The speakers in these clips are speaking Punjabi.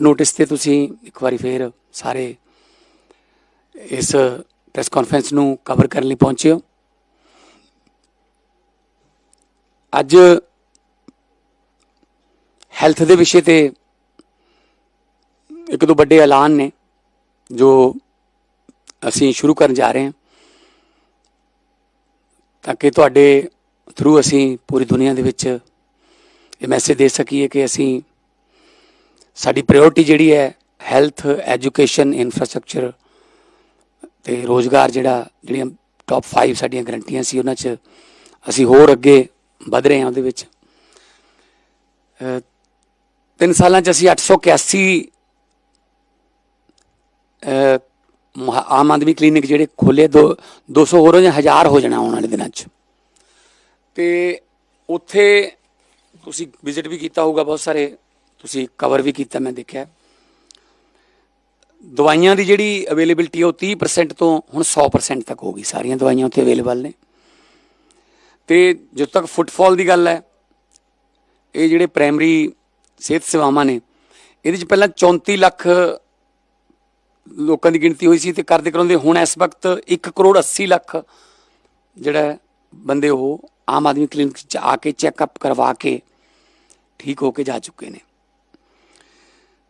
ਨੋਟਿਸ ਤੇ ਤੁਸੀਂ ਇੱਕ ਵਾਰੀ ਫੇਰ ਸਾਰੇ ਇਸ ਪ੍ਰੈਸ ਕਾਨਫਰੰਸ ਨੂੰ ਕਵਰ ਕਰਨ ਲਈ ਪਹੁੰਚੇ ਹੋ। ਅੱਜ ਹੈਲਥ ਦੇ ਵਿਸ਼ੇ ਤੇ ਇੱਕ ਦੋ ਵੱਡੇ ਐਲਾਨ ਨੇ ਜੋ ਅਸੀਂ ਸ਼ੁਰੂ ਕਰਨ ਜਾ ਰਹੇ ਹਾਂ। ਤਾਂ ਕਿ ਤੁਹਾਡੇ ਥਰੂ ਅਸੀਂ ਪੂਰੀ ਦੁਨੀਆ ਦੇ ਵਿੱਚ ਇਹ ਮੈਸੇਜ ਦੇ ਸਕੀਏ ਕਿ ਅਸੀਂ ਸਾਡੀ ਪ੍ਰਾਇੋਰਟੀ ਜਿਹੜੀ ਹੈ ਹੈਲਥ ਐਜੂਕੇਸ਼ਨ ਇਨਫਰਾਸਟ੍ਰਕਚਰ ਤੇ ਰੋਜ਼ਗਾਰ ਜਿਹੜਾ, ਜਿਹੜੀਆਂ ਟੌਪ 5 ਸਾਡੀਆਂ ਗਰੰਟੀਆਂ ਸੀ ਉਹਨਾਂ 'ਚ ਅਸੀਂ ਹੋਰ ਅੱਗੇ ਵਧ ਰਹੇ ਹਾਂ ਉਹਦੇ ਵਿੱਚ। ਤਿੰਨ ਸਾਲਾਂ 'ਚ ਅਸੀਂ 881 ਅਹ ਮਹਾ- ਆਮ ਆਦਮੀ ਕਲੀਨਿਕ ਜਿਹੜੇ ਖੋਲੇ ਦੋ 200 ਹੋਰ ਹੋ ਜਾਂ 1000 ਹੋ ਜਾਣਾ ਆਉਣ ਵਾਲੇ ਦਿਨਾਂ 'ਚ। ਤੇ ਉੱਥੇ ਤੁਸੀਂ ਵਿਜ਼ਿਟ ਵੀ ਕੀਤਾ ਹੋਊਗਾ ਬਹੁਤ ਸਾਰੇ ਤੁਸੀਂ ਕਵਰ ਵੀ ਕੀਤਾ, ਮੈਂ ਦੇਖਿਆ। ਦਵਾਈਆਂ ਦੀ ਜਿਹੜੀ ਅਵੇਲੇਬਿਲਟੀ ਉਹ 30% ਤੋਂ ਹੁਣ 100% ਤੱਕ ਹੋ ਗਈ। ਸਾਰੀਆਂ ਦਵਾਈਆਂ ਉੱਥੇ ਅਵੇਲੇਬਲ ਨੇ। ਤੇ ਜਦੋਂ ਤੱਕ ਫੁੱਟਫਾਲ ਦੀ ਗੱਲ ਹੈ, ਇਹ ਜਿਹੜੇ ਪ੍ਰਾਇਮਰੀ ਸਿਹਤ ਸੇਵਾਵਾਂ ਨੇ, ਇਹਦੇ ਚ ਪਹਿਲਾਂ 34 ਲੱਖ ਲੋਕਾਂ ਦੀ ਗਿਣਤੀ ਹੋਈ ਸੀ ਤੇ ਕਰਦੇ ਕਰਾਉਂਦੇ ਹੁਣ ਇਸ ਵਕਤ 1 ਕਰੋੜ 80 ਲੱਖ ਜਿਹੜਾ ਬੰਦੇ ਉਹ ਆਮ ਆਦਮੀ ਕਲੀਨਿਕ ਚ ਆ ਕੇ ਚੈੱਕਅਪ ਕਰਵਾ ਕੇ ਠੀਕ ਹੋ ਕੇ ਜਾ ਚੁੱਕੇ ਨੇ।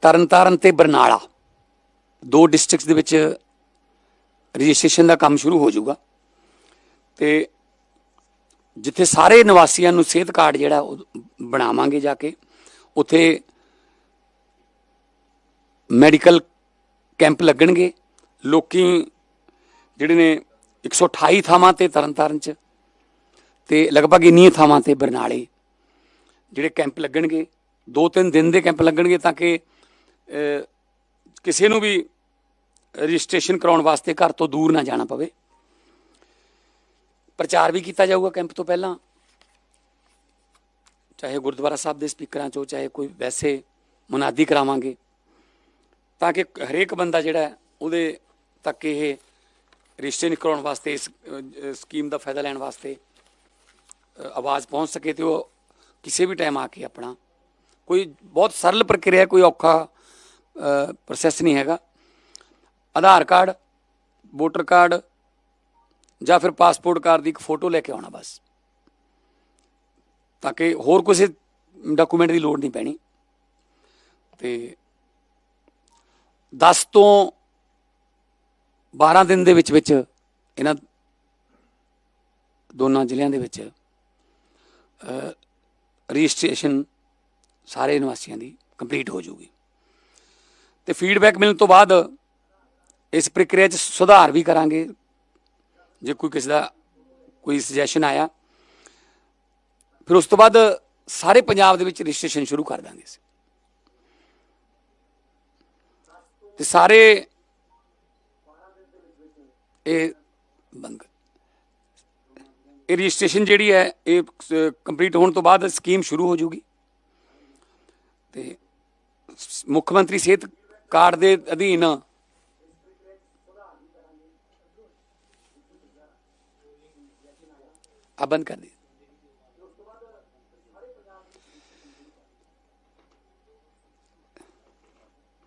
ਤਰਨਤਾਰਨ ਤੇ ਬਰਨਾਲਾ ਦੋ ਡਿਸਟ੍ਰਿਕਟਸ ਦੇ ਵਿੱਚ ਰਜਿਸਟ੍ਰੇਸ਼ਨ ਦਾ ਕੰਮ ਸ਼ੁਰੂ ਹੋ ਜਾਊਗਾ। ਤੇ ਜਿੱਥੇ ਸਾਰੇ ਨਿਵਾਸੀਆਂ ਨੂੰ ਸਿਹਤ ਕਾਰਡ ਜਿਹੜਾ ਉਹ ਬਣਾਵਾਂਗੇ ਜਾ ਕੇ, ਉੱਥੇ ਮੈਡੀਕਲ ਕੈਂਪ ਲੱਗਣਗੇ। ਲੋਕੀ ਜਿਹੜੇ ਨੇ 128 ਥਾਵਾਂ ਤੇ ਤਰਨਤਾਰਨ ਚ ਤੇ ਲਗਭਗ ਇੰਨੀਆਂ ਥਾਵਾਂ ਤੇ ਬਰਨਾਲੇ ਜਿਹੜੇ ਕੈਂਪ ਲੱਗਣਗੇ। ਦੋ ਤਿੰਨ ਦਿਨ ਦੇ ਕੈਂਪ ਲੱਗਣਗੇ ਤਾਂ ਕਿ ਕਿਸੇ ਨੂੰ ਵੀ ਰਜਿਸਟ੍ਰੇਸ਼ਨ ਕਰਾਉਣ ਵਾਸਤੇ ਘਰ ਤੋਂ ਦੂਰ ਨਾ ਜਾਣਾ ਪਵੇ। ਪ੍ਰਚਾਰ ਵੀ ਕੀਤਾ ਜਾਊਗਾ ਕੈਂਪ ਤੋਂ ਪਹਿਲਾਂ। ਚਾਹੇ ਗੁਰਦੁਆਰਾ ਸਾਹਿਬ ਦੇ ਸਪੀਕਰਾਂ ਚੋਂ, ਚਾਹੇ ਕੋਈ ਵੈਸੇ ਮੁਨਾਦੀ ਕਰਾਵਾਂਗੇ। ਤਾਂ ਕਿ ਹਰੇਕ ਬੰਦਾ ਜਿਹੜਾ ਉਹਦੇ ਤੱਕ ਇਹ ਰਜਿਸਟ੍ਰੇਸ਼ਨ ਕਰਾਉਣ ਵਾਸਤੇ, ਇਸ ਸਕੀਮ ਦਾ ਫਾਇਦਾ ਲੈਣ ਵਾਸਤੇ ਆਵਾਜ਼ ਪਹੁੰਚ ਸਕੇ ਤੇ ਉਹ ਕਿਸੇ ਵੀ ਟਾਈਮ ਆ ਕੇ ਆਪਣਾ ਕੋਈ ਬਹੁਤ ਸਰਲ ਪ੍ਰਕਿਰਿਆ, ਕੋਈ ਔਖਾ ਪ੍ਰੋਸੈਸ ਨਹੀਂ ਹੈਗਾ। ਆਧਾਰ ਕਾਰਡ, ਵੋਟਰ ਕਾਰਡ ਜਾਂ ਫਿਰ ਪਾਸਪੋਰਟ ਕਾਰਡ ਦੀ ਇੱਕ ਫੋਟੋ ਲੈ ਕੇ ਆਉਣਾ ਬਸ। ਤਾਂ ਕਿ ਹੋਰ ਕਿਸੇ ਡਾਕੂਮੈਂਟ ਦੀ ਲੋੜ ਨਹੀਂ ਪੈਣੀ। ਤੇ 10 ਤੋਂ 12 ਦਿਨ ਦੇ ਵਿੱਚ ਵਿੱਚ ਇਹਨਾਂ ਦੋਨਾਂ ਜ਼ਿਲ੍ਹਿਆਂ ਦੇ ਵਿੱਚ ਰਜਿਸਟ੍ਰੇਸ਼ਨ ਸਾਰੇ ਨਿਵਾਸੀਆਂ ਦੀ ਕੰਪਲੀਟ ਹੋ ਜਾਊਗੀ। ਤੇ ਫੀਡਬੈਕ ਮਿਲਣ ਤੋਂ ਬਾਅਦ ਇਸ ਪ੍ਰਕਿਰਿਆ 'ਚ ਸੁਧਾਰ ਵੀ ਕਰਾਂਗੇ। ਜੇ ਕੋਈ ਕਿਸੇ ਦਾ ਕੋਈ ਸੁਜੈਸ਼ਨ ਆਇਆ, ਫਿਰ ਉਸ ਤੋਂ ਬਾਅਦ ਸਾਰੇ ਪੰਜਾਬ ਦੇ ਵਿੱਚ ਰਜਿਸਟ੍ਰੇਸ਼ਨ ਸ਼ੁਰੂ ਕਰ ਦਾਂਗੇ ਅਸੀਂ। ਤੇ ਸਾਰੇ ਇਹ ਬੰਦ ਇਹ ਰਜਿਸਟ੍ਰੇਸ਼ਨ ਜਿਹੜੀ ਹੈ, ਇਹ ਕੰਪਲੀਟ ਹੋਣ ਤੋਂ ਬਾਅਦ ਸਕੀਮ ਸ਼ੁਰੂ ਹੋ ਜੂਗੀ ਤੇ ਮੁੱਖ ਮੰਤਰੀ ਸਿਹਤ ਕਾਰਡ ਦੇ ਅਧੀਨ ਆ ਬੰਦ ਕਰ ਦੇ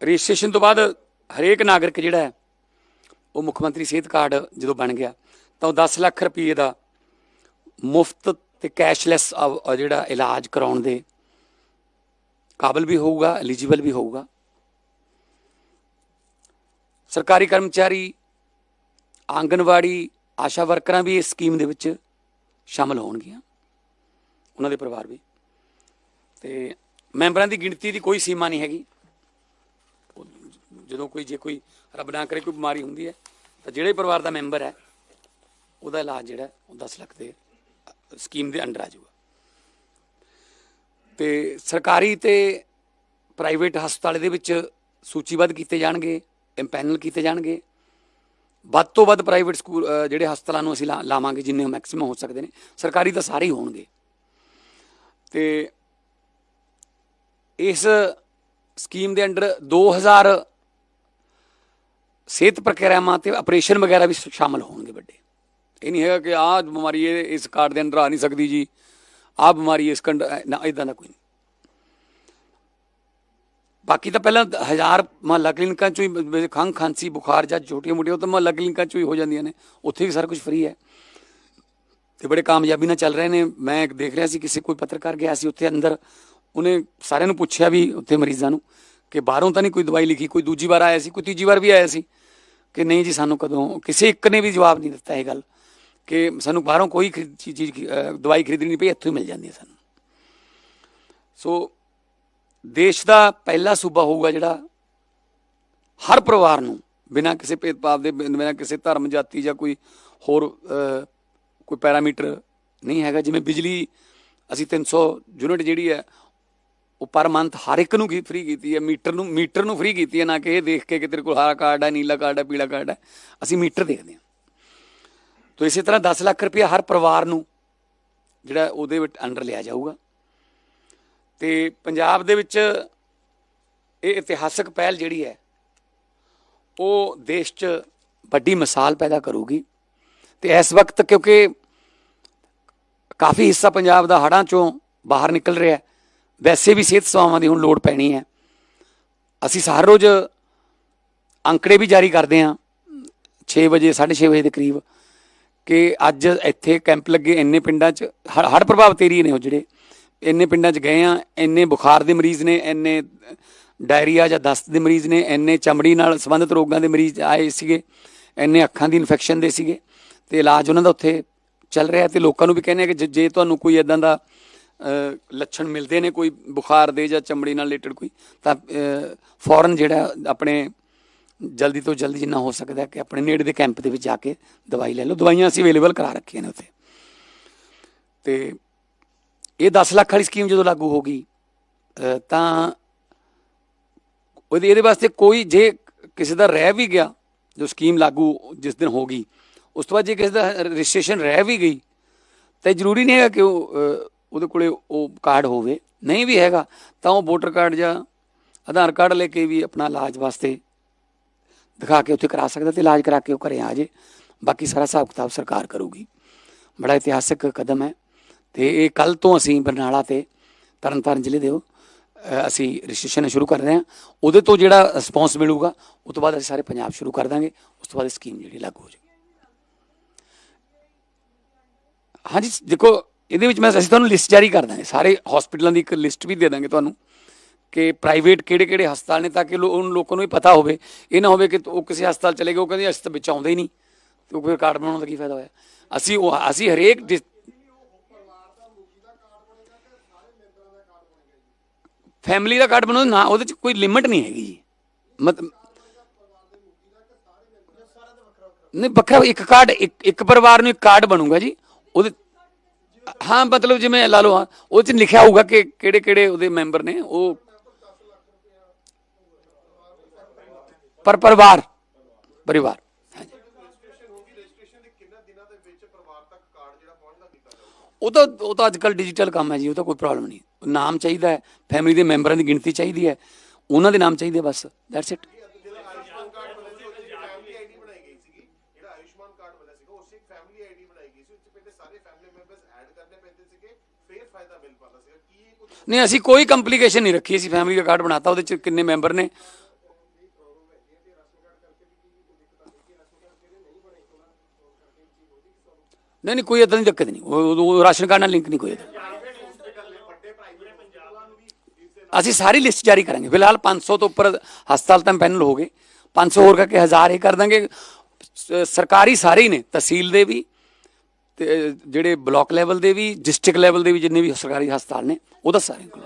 ਰਜਿਸਟ੍ਰੇਸ਼ਨ ਤੋਂ ਬਾਅਦ ਹਰੇਕ ਨਾਗਰਿਕ ਜਿਹੜਾ ਹੈ, ਉਹ ਮੁੱਖ ਮੰਤਰੀ ਸਿਹਤ ਕਾਰਡ ਜਦੋਂ ਬਣ ਗਿਆ, ਤਾਂ ਉਹ 10 ਲੱਖ ਰੁਪਏ ਦਾ ਮੁਫਤ ਤੇ ਕੈਸ਼ਲੈਸ ਜਿਹੜਾ ਇਲਾਜ ਕਰਾਉਣ ਦੇ ਕਾਬਲ ਵੀ ਹੋਊਗਾ ਐਲੀਜੀਬਲ ਵੀ ਹੋਊਗਾ ਸਰਕਾਰੀ ਕਰਮਚਾਰੀ ਆਂਗਨਵਾੜੀ ਆਸ਼ਾ ਵਰਕਰਾਂ ਵੀ ਇਸ ਸਕੀਮ ਦੇ ਵਿੱਚ ਸ਼ਾਮਲ ਹੋਣਗੀਆਂ ਉਹਨਾਂ ਦੇ ਪਰਿਵਾਰ ਵੀ ਤੇ ਮੈਂਬਰਾਂ ਦੀ ਗਿਣਤੀ ਦੀ ਕੋਈ ਸੀਮਾ ਨਹੀਂ ਹੈਗੀ ਜਦੋਂ ਕੋਈ ਜੇ ਕੋਈ ਰੱਬ ਨਾ ਕਰੇ ਕੋਈ ਬਿਮਾਰੀ ਹੁੰਦੀ ਹੈ ਤਾਂ ਜਿਹੜੇ ਪਰਿਵਾਰ ਦਾ ਮੈਂਬਰ ਹੈ ਉਹਦਾ ਇਲਾਜ ਜਿਹੜਾ ਉਹ 10 ਲੱਖ ਦੇ ਸਕੀਮ ਦੇ ਅੰਡਰ ਆ ਜਾਊਗਾ ਤੇ ਸਰਕਾਰੀ ਤੇ ਪ੍ਰਾਈਵੇਟ ਹਸਪਤਾਲ ਦੇ ਵਿੱਚ ਸੂਚੀਬੱਧ ਕੀਤੇ ਜਾਣਗੇ ਇੰਪੈਨਲ ਕੀਤੇ ਜਾਣਗੇ। ਵੱਧ ਤੋਂ ਵੱਧ ਪ੍ਰਾਈਵੇਟ ਸਕੂਲ ਜਿਹੜੇ ਹਸਪਤਾਲਾਂ ਨੂੰ ਅਸੀਂ ਲਾ- ਲਾਵਾਂਗੇ ਜਿੰਨੇ ਮੈਕਸਿਮਮ ਹੋ ਸਕਦੇ ਨੇ, ਸਰਕਾਰੀ ਤਾਂ ਸਾਰੇ ਹੀ ਹੋਣਗੇ। ਤੇ ਇਸ ਸਕੀਮ ਦੇ ਅੰਡਰ 2000 ਸਿਹਤ ਪ੍ਰਕਿਰਿਆਵਾਂ ਤੇ ਆਪਰੇਸ਼ਨ ਵਗੈਰਾ ਵੀ ਸ਼- ਸ਼ਾਮਲ ਹੋਣਗੇ ਵੱਡੇ। ਇਹ ਨਹੀਂ ਹੈਗਾ ਕਿ ਆਹ ਬਿਮਾਰੀ ਇਹ ਇਸ ਕਾਰਡ ਦੇ ਅੰਦਰ ਆ ਨਹੀਂ ਸਕਦੀ ਜੀ। ਆਹ ਬਿਮਾਰੀ ਇਸ ਕੰਡ ਨਾ ਇਦਾਂ ਦਾ ਕੋਈ ਨਹੀਂ। ਬਾਕੀ ਤਾਂ ਪਹਿਲਾਂ ਹਜ਼ਾਰ ਮਹੱਲਾ ਕਲੀਨਿਕਾਂ ਚੋਂ ਹੀ ਖੰਘ, ਖਾਂਸੀ, ਬੁਖਾਰ ਜਾਂ ਛੋਟੀਆਂ ਮੋਟੀਆਂ ਉਹ ਤਾਂ ਮਹੱਲਾ ਕਲੀਨਿਕਾਂ ਚੋਂ ਹੀ ਹੋ ਜਾਂਦੀਆਂ ਨੇ। ਉੱਥੇ ਵੀ ਸਾਰਾ ਕੁਝ ਫ੍ਰੀ ਹੈ। ਤੇ ਬੜੇ ਕਾਮਯਾਬੀ ਨਾਲ ਚੱਲ ਰਹੇ ਨੇ। ਮੈਂ ਇੱਕ ਦੇਖ ਰਿਹਾ ਸੀ, ਕਿਸੇ ਕੋਈ ਪੱਤਰਕਾਰ ਗਿਆ ਸੀ ਉੱਥੇ ਅੰਦਰ। ਉਹਨੇ ਸਾਰਿਆਂ ਨੂੰ ਪੁੱਛਿਆ ਵੀ ਉੱਥੇ ਮਰੀਜ਼ਾਂ ਨੂੰ ਕਿ ਬਾਹਰੋਂ ਤਾਂ ਨਹੀਂ ਕੋਈ ਦਵਾਈ ਲਿਖੀ, ਕੋਈ ਦੂਜੀ ਵਾਰ ਆਇਆ ਸੀ, ਕੋਈ ਤੀਜੀ ਵਾਰ ਵੀ ਆਇਆ ਸੀ ਕਿ ਨਹੀਂ ਜੀ ਸਾਨੂੰ ਕਦੋਂ, ਕਿਸੇ ਇੱਕ ਨੇ ਵੀ ਜਵਾਬ ਨਹੀਂ ਦਿੱਤਾ ਇਹ ਗੱਲ। ਕਿ ਸਾਨੂੰ ਬਾਹਰੋਂ ਕੋਈ ਖਰੀ- ਚੀਜ਼ ਦਵਾਈ ਖਰੀਦਣੀ ਨਹੀਂ ਪਈ, ਇੱਥੋਂ ਹੀ ਮਿਲ ਜਾਂਦੀ ਹੈ ਸਾਨੂੰ। ਸੋ ਦੇਸ਼ ਦਾ ਪਹਿਲਾ ਸੂਬਾ ਹੋਊਗਾ ਜਿਹੜਾ ਹਰ ਪਰਿਵਾਰ ਨੂੰ, ਬਿਨਾਂ ਕਿਸੇ ਭੇਦਭਾਵ ਦੇ, ਬਿਨਾਂ ਕਿਸੇ ਧਰਮ, ਜਾਤੀ ਜਾਂ ਕੋਈ ਹੋਰ ਕੋਈ ਪੈਰਾਮੀਟਰ ਨਹੀਂ ਹੈਗਾ। ਜਿਵੇਂ ਬਿਜਲੀ, ਅਸੀਂ 300 ਯੂਨਿਟ ਜਿਹੜੀ ਹੈ, ਉਹ ਪਰ ਮੰਥ ਹਰ ਇੱਕ ਨੂੰ ਫ੍ਰੀ ਕੀਤੀ ਹੈ? ਮੀਟਰ ਨੂੰ ਮੀਟਰ ਨੂੰ ਫ੍ਰੀ ਕੀਤੀ ਹੈ, ਨਾ ਕਿ ਇਹ ਦੇਖ ਕੇ ਕਿ ਤੇਰੇ ਕੋਲ ਹਰਾ ਕਾਰਡ ਹੈ, ਨੀਲਾ ਕਾਰਡ ਹੈ, ਪੀਲਾ ਕਾਰਡ ਹੈ। ਅਸੀਂ ਮੀਟਰ ਦੇਖਦੇ ਹਾਂ। ਤੋ ਇਸੇ ਤਰ੍ਹਾਂ 10 ਲੱਖ ਰੁਪਏ ਹਰ ਪਰਿਵਾਰ ਨੂੰ ਜਿਹੜਾ ਉਹਦੇ ਵਿੱਚ ਅੰਡਰ ਲਿਆ ਜਾਊਗਾ। ਤੇ ਪੰਜਾਬ ਦੇ ਵਿੱਚ ਇਹ ਇਤਿਹਾਸਕ ਪਹਿਲ ਜਿਹੜੀ ਹੈ, ਉਹ ਦੇਸ਼ 'ਚ ਵੱਡੀ ਮਿਸਾਲ ਪੈਦਾ ਕਰੂਗੀ। ਤੇ ਇਸ ਵਕਤ ਕਿਉਂਕਿ ਕਾਫੀ ਹਿੱਸਾ ਪੰਜਾਬ ਦਾ ਹੜਾਂ ਚੋਂ ਬਾਹਰ ਨਿਕਲ ਰਿਹਾ ਵੈਸੇ ਵੀ ਸਿਹਤ ਸੇਵਾਵਾਂ ਦੀ ਹੁਣ ਲੋੜ ਪੈਣੀ ਹੈ। ਅਸੀਂ ਹਰ ਰੋਜ਼ ਅੰਕੜੇ ਵੀ ਜਾਰੀ ਕਰਦੇ ਹਾਂ 6 ਵਜੇ 6:30 ਵਜੇ ਦੇ ਕਰੀਬ। ਕਿ ਅੱਜ ਇੱਥੇ ਕੈਂਪ ਲੱਗੇ ਇੰਨੇ ਪਿੰਡਾਂ 'ਚ ਹੜ ਪ੍ਰਭਾਵਿਤ ਏਰੀਏ ਨੇ ਉਹ ਜਿਹੜੇ ਇੰਨੇ ਪਿੰਡਾਂ 'ਚ ਗਏ ਆ, ਇੰਨੇ ਬੁਖਾਰ ਦੇ ਮਰੀਜ਼ ਨੇ, ਇੰਨੇ ਡਾਇਰੀਆ ਜਾਂ ਦਸਤ ਦੇ ਮਰੀਜ਼ ਨੇ, ਇੰਨੇ ਚਮੜੀ ਨਾਲ ਸੰਬੰਧਿਤ ਰੋਗਾਂ ਦੇ ਮਰੀਜ਼ ਆਏ ਸੀਗੇ, ਇੰਨੇ ਅੱਖਾਂ ਦੀ ਇਨਫੈਕਸ਼ਨ ਦੇ ਸੀਗੇ ਤੇ ਇਲਾਜ ਉਹਨਾਂ ਦਾ ਉੱਥੇ ਚੱਲ ਰਿਹਾ ਤੇ ਲੋਕਾਂ ਨੂੰ ਵੀ ਕਹਿੰਦੇ ਆ ਕਿ ਜੇ- ਤੁਹਾਨੂੰ ਕੋਈ ਇਦਾਂ ਦਾ ਲੱਛਣ ਮਿਲਦੇ ਨੇ, ਕੋਈ ਬੁਖਾਰ ਦੇ ਜਾਂ ਚਮੜੀ ਨਾਲ ਰਿਲੇਟਡ ਕੋਈ, ਤਾਂ ਫੌਰਨ ਜਿਹੜਾ ਆਪਣੇ ਜਲਦੀ ਤੋਂ ਜਲਦੀ ਜਿੰਨਾ ਹੋ ਸਕਦਾ ਕਿ ਆਪਣੇ ਨੇੜੇ ਦੇ ਕੈਂਪ ਦੇ ਵਿੱਚ ਜਾ ਕੇ ਦਵਾਈ ਲੈ ਲਓ। ਦਵਾਈਆਂ ਅਸੀਂ ਅਵੇਲੇਬਲ ਕਰਾ ਰੱਖੀਆਂ ਨੇ ਉੱਥੇ। ਤੇ ਇਹ 10 ਲੱਖ ਵਾਲੀ ਸਕੀਮ ਜਦੋਂ ਲਾਗੂ ਹੋ ਗਈ ਤਾਂ ਉਹਦੇ ਇਹਦੇ ਵਾਸਤੇ ਕੋਈ ਜੇ ਕਿਸੇ ਦਾ ਰਹਿ ਵੀ ਗਿਆ, ਜੋ ਸਕੀਮ ਲਾਗੂ ਜਿਸ ਦਿਨ ਹੋ ਗਈ, ਉਸ ਤੋਂ ਬਾਅਦ ਜੇ ਕਿਸੇ ਦਾ ਰਜਿਸਟ੍ਰੇਸ਼ਨ ਰਹਿ ਵੀ ਗਈ, ਤਾਂ ਇਹ ਜ਼ਰੂਰੀ ਨਹੀਂ ਹੈਗਾ ਕਿ ਉਹ ਉਹਦੇ ਕੋਲੇ ਉਹ ਕਾਰਡ ਹੋਵੇ। ਨਹੀਂ ਵੀ ਹੈਗਾ, ਤਾਂ ਉਹ ਵੋਟਰ ਕਾਰਡ ਜਾਂ ਆਧਾਰ ਕਾਰਡ ਲੈ ਕੇ ਵੀ ਆਪਣਾ ਇਲਾਜ ਵਾਸਤੇ ਦਿਖਾ ਕੇ ਉੱਥੇ ਕਰਾ ਸਕਦਾ ਤੇ ਇਲਾਜ ਕਰਾ ਕੇ ਉਹ ਘਰੇ ਆ ਜੇ। ਬਾਕੀ ਸਾਰਾ ਹਿਸਾਬ ਕਿਤਾਬ ਸਰਕਾਰ ਕਰੂਗੀ। ਬੜਾ ਇਤਿਹਾਸਕ ਕਦਮ ਹੈ। ਤੇ ਇਹ ਕੱਲ ਤੋਂ ਅਸੀਂ ਬਰਨਾਲਾ ਤੇ ਤਰਨਤਾਰਨ ਜ਼ਿਲ੍ਹੇ ਦੇ ਉਹ, ਅਸੀਂ ਰਜਿਸਟ੍ਰੇਸ਼ਨ ਸ਼ੁਰੂ ਕਰ ਰਹੇ ਹਾਂ। ਉਹਦੇ ਤੋਂ ਜਿਹੜਾ ਰਿਸਪੌਂਸ ਮਿਲੂਗਾ ਉਸ ਤੋਂ ਬਾਅਦ ਅਸੀਂ ਸਾਰੇ ਪੰਜਾਬ ਸ਼ੁਰੂ ਕਰ ਦਾਂਗੇ। ਉਸ ਤੋਂ ਬਾਅਦ ਸਕੀਮ ਜਿਹੜੀ ਲਾਗੂ ਹੋ ਜਾਏਗੀ ਹਾਂਜੀ ਦੇਖੋ ਇਹਦੇ ਵਿੱਚ ਮੈਂ ਅਸੀਂ ਤੁਹਾਨੂੰ ਲਿਸਟ ਜਾਰੀ ਕਰ ਦਾਂਗੇ। ਸਾਰੇ ਹਸਪੀਟਲਾਂ ਦੀ ਇੱਕ ਲਿਸਟ ਵੀ ਦੇ ਦਾਂਗੇ ਤੁਹਾਨੂੰ। ਕਿ ਪ੍ਰਾਈਵੇਟ ਕਿਹੜੇ ਕਿਹੜੇ ਹਸਪਤਾਲ ਨੇ ਤਾਂ ਕਿ ਲੋ- ਉਹਨਾਂ ਲੋਕਾਂ ਨੂੰ ਵੀ ਪਤਾ ਹੋਵੇ। ਇਹ ਨਾ ਹੋਵੇ ਕਿ ਉਹ ਕਿਸੇ ਹਸਪਤਾਲ ਚਲੇ ਗਏ, ਉਹ ਕਹਿੰਦੇ ਅਸੀਂ ਤਾਂ ਵਿੱਚ ਆਉਂਦੇ ਹੀ ਨਹੀਂ। ਤੇ ਫਿਰ ਕਾਰਡ ਬਣਾਉਣ ਦਾ ਕੀ ਫਾਇਦਾ ਹੋਇਆ? ਅਸੀਂ ਉਹ, ਅਸੀਂ ਹਰੇਕ ਫੈਮਿਲੀ ਦਾ ਕਾਰਡ ਬਣਾਉਣਾ ਨਾ, ਉਹਦੇ ਚ ਕੋਈ ਲਿਮਿਟ ਨਹੀਂ ਹੈਗੀ ਜੀ। ਮਤਲਬ ਨਹੀਂ, ਵੱਖਰਾ, ਇੱਕ ਕਾਰਡ, ਇੱਕ ਇੱਕ ਪਰਿਵਾਰ ਨੂੰ ਇੱਕ ਕਾਰਡ ਬਣੂਗਾ ਜੀ। ਉਹਦੇ ਹਾਂ, ਮਤਲਬ ਜਿਵੇਂ ਲਾ ਲਓ, ਹਾਂ, ਉਹ ਚ ਲਿਖਿਆ ਹੋਊਗਾ ਕਿ ਕਿਹੜੇ ਕਿਹੜੇ ਉਹਦੇ ਮੈਂਬਰ ਨੇ, ਉਹ ਪਰ ਪਰਿਵਾਰ ਪਰਿਵਾਰ। ਉਹ ਤਾਂ ਉਹ ਤਾਂ ਅੱਜ ਡਿਜੀਟਲ ਕੰਮ ਹੈ ਜੀ, ਉਹ ਤਾਂ ਕੋਈ ਪ੍ਰੋਬਲਮ ਨਹੀਂ। ਨਾਮ ਚਾਹੀਦਾ ਹੈ ਫੈਮਿਲੀ ਦੇ ਮੈਂਬਰਾਂ ਦੀ ਗਿਣਤੀ ਚਾਹੀਦੀ ਹੈ, ਉਹਨਾਂ ਦੇ ਨਾਮ ਚਾਹੀਦੇ ਬਸ ਦੈਟਸ ਇਟ ਕਾਰਡ ਬਣਿਆ ਸੀ ਨਹੀਂ, ਅਸੀਂ ਕੋਈ ਕੰਪਲਿਕੇਸ਼ਨ ਨਹੀਂ ਰੱਖੀ, ਅਸੀਂ ਫੈਮਿਲੀ ਦਾ ਕਾਰਡ ਬਣਾਤਾ, ਉਹਦੇ ਚ ਕਿੰਨੇ ਮੈਂਬਰ ਨੇ ਨਹੀਂ ਨਹੀਂ, ਕੋਈ ਇਦਾਂ ਦੀ ਦਿੱਕਤ ਨਹੀਂ। ਉਹ ਰਾਸ਼ਨ ਕਾਰਡ ਨਾਲ ਲਿੰਕ ਨਹੀਂ ਕੋਈ ਅਸੀਂ ਸਾਰੀ ਲਿਸਟ ਜਾਰੀ ਕਰਾਂਗੇ। ਫਿਲਹਾਲ 500 ਤੋਂ ਉੱਪਰ ਹਸਪਤਾਲ ਤਾਂ ਪੈਨਲ ਹੋ ਗਏ। 500 ਹੋਰ ਕਰਕੇ 1000 ਇਹ ਕਰ ਦਾਂਗੇ। ਸਰਕਾਰੀ ਸਾਰੇ ਹੀ ਨੇ, ਤਹਿਸੀਲ ਦੇ ਵੀ ਤੇ ਜਿਹੜੇ ਬਲਾਕ ਲੈਵਲ ਦੇ ਵੀ ਡਿਸਟ੍ਰਿਕਟ ਲੈਵਲ ਦੇ ਵੀ ਜਿੰਨੇ ਵੀ ਸਰਕਾਰੀ ਹਸਪਤਾਲ ਨੇ ਉਹਦਾ ਸਾਰੇ ਕੋਲ।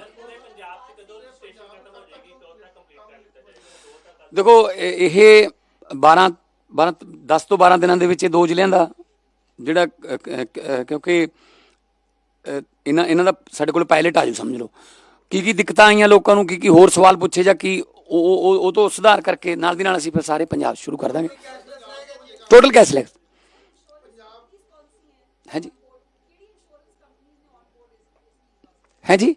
ਦੇਖੋ, ਇਹ ਇਹ 12 12 10 ਤੋਂ 12 ਦਿਨਾਂ ਦੇ ਵਿੱਚ ਇਹ ਦੋ ਜ਼ਿਲ੍ਹਿਆਂ ਦਾ ਜਿਹੜਾ ਕਿਉਂਕਿ ਇਹਨਾਂ ਇਹਨਾਂ ਦਾ ਸਾਡੇ ਕੋਲ ਪਾਇਲਟ ਆ ਜੂ, ਸਮਝ ਲਓ। ਕੀ ਕੀ ਦਿੱਕਤਾਂ ਆਈਆਂ ਲੋਕਾਂ ਨੂੰ? ਕੀ ਕੀ ਹੋਰ ਸਵਾਲ ਪੁੱਛੇ ਜਾਂ ਕੀ ਉਹ, ਉਹ- ਤੋਂ ਸੁਧਾਰ ਕਰਕੇ ਨਾਲ ਦੀ ਨਾਲ ਅਸੀਂ ਫਿਰ ਸਾਰੇ ਪੰਜਾਬ ਸ਼ੁਰੂ ਕਰ ਦਾਂਗੇ। ਟੋਟਲ ਕੈਸ਼ਲੈਸ ਹੈ ਜੀ ਹੈ ਜੀ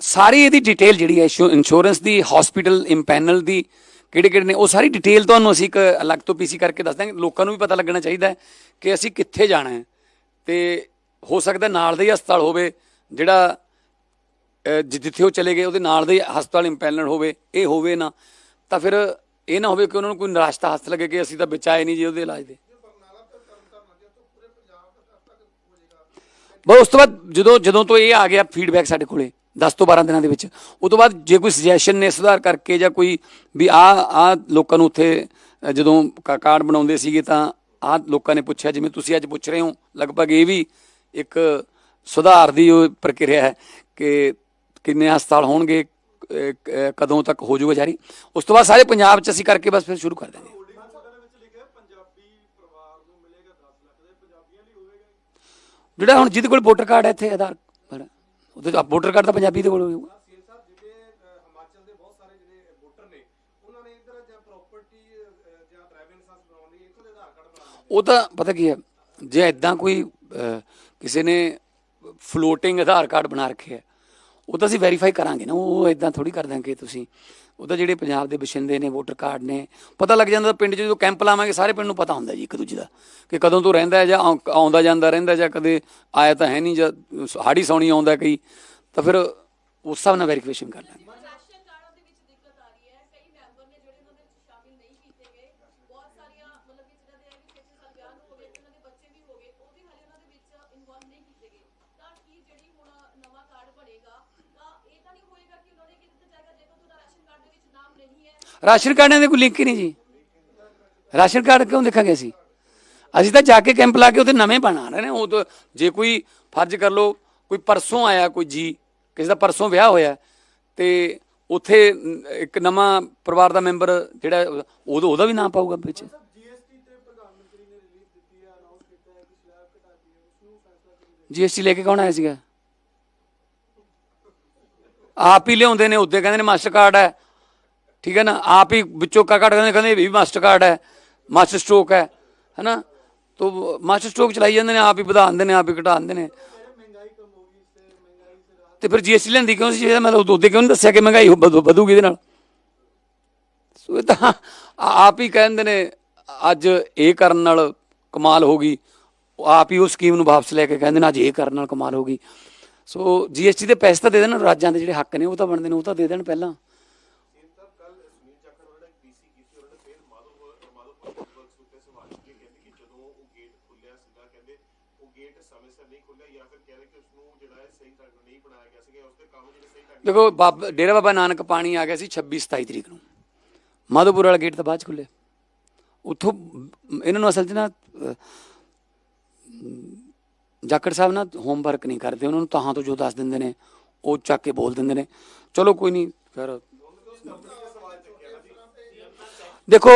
ਸਾਰੀ ਇਹਦੀ ਡਿਟੇਲ ਜਿਹੜੀ ਹੈ ਇੰਸ਼ੋਰੈਂਸ ਦੀ ਹਸਪੀਟਲ ਇੰਪੈਨਲ ਦੀ ਕਿਹੜੇ ਕਿਹੜੇ ਨੇ, ਉਹ ਸਾਰੀ ਡਿਟੇਲ ਤੁਹਾਨੂੰ ਅਸੀਂ ਇੱਕ ਅਲੱਗ ਤੋਂ ਪੀਸੀ ਕਰਕੇ ਦੱਸ ਦਾਂਗੇ ਲੋਕਾਂ ਨੂੰ ਵੀ ਪਤਾ ਲੱਗਣਾ ਚਾਹੀਦਾ ਹੈ ਕਿ ਅਸੀਂ ਕਿੱਥੇ ਜਾਣਾ ਹੈ। ਤੇ ਹੋ ਸਕਦਾ ਨਾਲ ਦਾ ਹੀ ਹਸਪਤਾਲ ਹੋਵੇ, ਜਿਹੜਾ ਜਿੱਥੇ ਉਹ ਚਲੇ ਗਏ, ਉਹਦੇ ਨਾਲ ਦੇ ਹਸਪਤਾਲ ਇੰਪੈਨਲ ਹੋਵੇ, ਇਹ ਹੋਵੇ ਨਾ। ਤਾਂ ਫਿਰ ਇਹ ਨਾ ਹੋਵੇ ਕਿ ਉਹਨਾਂ ਨੂੰ ਕੋਈ ਨਿਰਾਸ਼ਤਾ ਹੱਥ ਲੱਗੇ ਕਿ ਅਸੀਂ ਤਾਂ ਬਚਾਏ ਨਹੀਂ ਜੀ ਉਹਦੇ ਇਲਾਜ ਦੇ। ਬਸ ਉਸ ਤੋਂ ਬਾਅਦ ਜਦੋਂ ਜਦੋਂ ਤੋਂ ਇਹ ਆ ਗਿਆ ਫੀਡਬੈਕ ਸਾਡੇ ਕੋਲੇ 10 ਤੋਂ 12 ਦਿਨਾਂ ਦੇ ਵਿੱਚ। ਉਸ ਤੋਂ ਬਾਅਦ ਜੇ ਕੋਈ ਸੁਜੈਸ਼ਨ ਨੇ ਸੁਧਾਰ ਕਰਕੇ ਜਾਂ ਕੋਈ ਵੀ ਆ ਆ ਲੋਕਾਂ ਨੂੰ ਉੱਥੇ ਜਦੋਂ ਕਾ- ਕਾਰਡ ਬਣਾਉਂਦੇ ਸੀਗੇ ਤਾਂ ਆ ਲੋਕਾਂ ਨੇ ਪੁੱਛਿਆ, ਜਿਵੇਂ ਤੁਸੀਂ ਅੱਜ ਪੁੱਛ ਰਹੇ ਹੋ, ਲਗਭਗ ਇਹ ਵੀ ਇੱਕ ਸੁਧਾਰ ਦੀ ਪ੍ਰਕਿਰਿਆ ਹੈ ਕਿ ਕਿੰਨੇ ਹਸਪਤਾਲ ਹੋਣਗੇ ਕਦੋਂ ਤੱਕ ਹੋ ਜਾਊਗਾ ਜਾਰੀ। ਉਸ ਤੋਂ ਬਾਅਦ ਸਾਰੇ ਪੰਜਾਬ 'ਚ ਅਸੀਂ ਕਰਕੇ ਬਸ ਫਿਰ ਸ਼ੁਰੂ ਕਰ ਦਾਂਗੇ ਜਿਹੜਾ ਹੁਣ ਜਿਹਦੇ ਕੋਲ ਵੋਟਰ ਕਾਰਡ ਹੈ ਇੱਥੇ, ਆਧਾਰ ਉਹਦੇ ਵੋਟਰ ਕਾਰਡ ਤਾਂ ਪੰਜਾਬੀ ਦੇ ਕੋਲ ਹੋਊਗਾ। ਉਹ ਤਾਂ ਪਤਾ ਕੀ ਹੈ ਜੇ ਇਦਾਂ ਕੋਈ ਕਿਸੇ ਨੇ ਫਲੋਟਿੰਗ ਆਧਾਰ ਕਾਰਡ ਬਣਾ ਰੱਖਿਆ ਉਹ ਤਾਂ ਅਸੀਂ ਵੈਰੀਫਾਈ ਕਰਾਂਗੇ ਨਾ ਉਹ ਇਦਾਂ ਥੋੜੀ ਕਰ ਦਾਂਗੇ ਤੁਸੀਂ। ਉਹ ਜਿਹੜੇ ਪੰਜਾਬ ਦੇ ਵਸਿੰਦੇ ਨੇ ਵੋਟਰ ਕਾਰਡ ਨੇ, ਪਤਾ ਲੱਗ ਜਾਂਦਾ ਪਿੰਡ 'ਚ ਜਦੋਂ ਕੈਂਪ ਲਾਵਾਂਗੇ, ਸਾਰੇ ਪਿੰਡ ਨੂੰ ਪਤਾ ਹੁੰਦਾ ਜੀ ਇੱਕ ਦੂਜੇ ਦਾ ਕਿ ਕਦੋਂ ਤੋਂ ਰਹਿੰਦਾ ਜਾਂ ਆਉਂਦਾ ਜਾਂਦਾ, ਰਹਿੰਦਾ ਜਾਂ ਕਦੇ ਆਇਆ ਤਾਂ ਹੈ ਨਹੀਂ ਜਾਂ ਹਾੜੀ ਸੌਣੀ ਆਉਂਦਾ ਕਈ, ਤਾਂ ਫਿਰ ਉਸ ਹਿਸਾਬ ਨਾਲ ਵੈਰੀਫਿਕੇਸ਼ਨ ਕਰ ਲਾਂਗੇ ਰਾਸ਼ਨ ਕਾਰਡਾਂ ਦੇ ਵਿੱਚ ਦਿੱਕਤ ਆ ਰਹੀ ਹੈ ਕਈ ਮੈਂਬਰ ਨੇ ਜਿਹੜੇ ਉਹਨਾਂ ਦੇ ਵਿੱਚ ਸ਼ਾਮਿਲ ਨਹੀਂ ਕੀਤੇ ਗਏ ਬਹੁਤ ਸਾਰੀਆਂ ਮਤਲਬ ਕਿ ਜਿਹਨਾਂ ਦੇ ਐਵੇਂ 6 ਸਾਲ ਵਿਆਹ ਨੂੰ ਹੋ ਗਏ ਉਹਨਾਂ ਦੇ ਬੱਚੇ ਵੀ ਹੋ ਗਏ ਉਹ ਵੀ ਹਾਲੇ ਉਹਨਾਂ ਦੇ ਵਿੱਚ ਇਨਵੋਲਵ ਨਹੀਂ ਕੀਤੇ ਗਏ ਤਾਂ ਕੀ ਜਿਹੜੀ ਹੁਣ ਨਵਾਂ ਕਾਰਡ ਬਣੇਗਾ ਤਾਂ ਇਹ ਤਾਂ ਨਹੀਂ ਹੋਏਗਾ ਕਿ ਉਹਨਾਂ ਨੇ ਕਿ ਦਿੱਤਾ ਜਾਏਗਾ ਜੇਕਰ ਤੁਹਾਡਾ ਰਾਸ਼ਨ ਕਾਰਡ ਦੇ ਵਿੱਚ ਨਾਮ ਨਹੀਂ ਹੈ ਰਾਸ਼ਨ ਕਾਰਡਾਂ ਦੇ ਕੋਈ ਲਿੰਕ ਹੀ ਨਹੀਂ ਜੀ। ਰਾਸ਼ਨ ਕਾਰਡ ਕਿਉਂ ਦੇਖਾਂਗੇ ਅਸੀਂ? ਅਸੀਂ ਤਾਂ ਜਾ ਕੇ ਕੈਂਪ ਲਾ ਕੇ ਉੱਥੇ ਨਵੇਂ ਬਣਾ ਰਹੇ ਨੇ। ਉਹ ਤਾਂ ਜੇ ਕੋਈ ਫਰਜ਼ ਕਰ ਲਓ, ਕੋਈ ਪਰਸੋਂ ਆਇਆ ਕੋਈ ਜੀ, ਕਿਸੇ ਦਾ ਪਰਸੋਂ ਵਿਆਹ ਹੋਇਆ, ਤੇ ਉੱਥੇ ਇੱਕ ਨਵਾਂ ਪਰਿਵਾਰ ਦਾ ਮੈਂਬਰ ਜਿਹੜਾ ਉਹਦਾ ਉਹਦਾ ਵੀ ਨਾਮ ਪਾਊਗਾ ਵਿੱਚ। ਜੀਐਸਟੀ ਲੈ ਕੇ ਕੌਣ ਆਇਆ ਸੀਗਾ ਆਪ ਹੀ ਲਿਆਉਂਦੇ ਨੇ ਉੱਤੇ ਕਹਿੰਦੇ ਨੇ ਮਾਸਟਰ ਕਾਰਡ ਹੈ ਠੀਕ ਹੈ ਨਾ? ਆਪ ਹੀ ਵਿੱਚੋਂ ਕਾ ਕਹਿੰਦੇ ਕਹਿੰਦੇ ਇਹ ਵੀ ਮਾਸਟਰ ਕਾਰਡ ਹੈ ਮਾਸਟਰ ਸਟ੍ਰੋਕ ਹੈ, ਹੈਨਾ? ਤੋ ਮਾਸਟਰ ਸਟ੍ਰੋਕ ਚਲਾਈ ਜਾਂਦੇ ਨੇ, ਆਪ ਹੀ ਵਧਾ ਦਿੰਦੇ ਨੇ, ਆਪ ਹੀ ਘਟਾ ਦਿੰਦੇ ਨੇ। ਤੇ ਫਿਰ ਜੀਐਸਟੀ ਲੈਂਦੀ ਕਿਉਂ ਸੀ? ਜੇ ਮੈਂ ਉਹਦੇ ਕਿਉਂ ਨਹੀਂ ਦੱਸਿਆ ਕਿ ਮਹਿੰਗਾਈ ਵਧੂਗੀ ਇਹਦੇ ਨਾਲ? ਸੋ ਇਹ ਤਾਂ ਆਪ ਹੀ ਕਹਿੰਦੇ ਨੇ, ਅੱਜ ਇਹ ਕਰਨ ਨਾਲ ਕਮਾਲ ਹੋ ਗਈ। ਆਪ ਹੀ ਉਹ ਸਕੀਮ ਨੂੰ ਵਾਪਸ ਲੈ ਕੇ ਕਹਿੰਦੇ ਨੇ, ਅੱਜ ਇਹ ਕਰਨ ਨਾਲ ਕਮਾਲ ਹੋ ਗਈ। ਸੋ ਜੀਐਸਟੀ ਦੇ ਪੈਸੇ ਤਾਂ ਦੇ ਦੇਣ, ਰਾਜਾਂ ਦੇ ਜਿਹੜੇ ਹੱਕ ਨੇ, ਉਹ ਤਾਂ ਬਣਦੇ ਨੇ, ਉਹ ਤਾਂ ਦੇ ਦੇਣ ਪਹਿਲਾਂ ਸੀਐਮ ਸਾਹਿਬ ਕੱਲ ਸੁਨੀਲ ਚੱਕਰ ਉਹਨਾਂ ਨੇ ਇੱਕ ਪੀਸੀ ਕੀਤੀ ਉਹਨਾਂ ਨੇ ਫਿਰ ਮਾਧੋਪੁਰ ਮਾਧੋਪੁਰ ਵਰਕਸ ਉੱਤੇ ਸਵਾਲ ਕੀਤੇ ਕਹਿੰਦੇ ਕਿ ਜਦੋਂ ਉਹ ਗੇਟ ਖੁੱਲਿਆ ਸੀਗਾ ਕਹਿੰਦੇ ਉਹ ਗੇਟ ਸਮੇਂ ਸਿਰ ਨਹੀਂ ਖੁੱਲਿਆ ਜਾਂ ਫਿਰ ਕਹਿ ਰਹੇ ਕਿ ਉਸ ਨੂੰ ਜਿਹੜਾ ਹੈ ਸਹੀ ਢੰਗ ਨਾਲ ਨਹੀਂ ਬਣਾਇਆ ਗਿਆ ਸੀਗਾ ਉਸਦੇ ਕੰਮ ਜਿਹੜੇ ਸਹੀ ਢੰਗ ਦੇਖੋ ਬਾਬਾ ਡੇਰਾ ਬਾਬਾ ਨਾਨਕ ਪਾਣੀ ਆ ਗਿਆ ਸੀ 26 27 ਤਰੀਕ ਨੂੰ। ਮਾਧੋਪੁਰ ਵਾਲਾ ਗੇਟ ਤਾਂ ਬਾਅਦ ਚ ਖੁੱਲੇ ਉੱਥੋਂ ਇਹਨਾਂ ਨੂੰ ਅਸਲ 'ਚ ਨਾ ਅਹ, ਜਾਖੜ ਸਾਹਿਬ ਨਾ ਹੋਮਵਰਕ ਨਹੀਂ ਕਰਦੇ ਉਹਨਾਂ ਨੂੰ ਤਾਹਾਂ ਤੋਂ ਜੋ ਦੱਸ ਦਿੰਦੇ ਨੇ ਉਹ ਚੱਕ ਕੇ ਬੋਲ ਦਿੰਦੇ ਨੇ। ਚਲੋ ਕੋਈ ਨਹੀਂ ਫਿਰ ਦੇਖੋ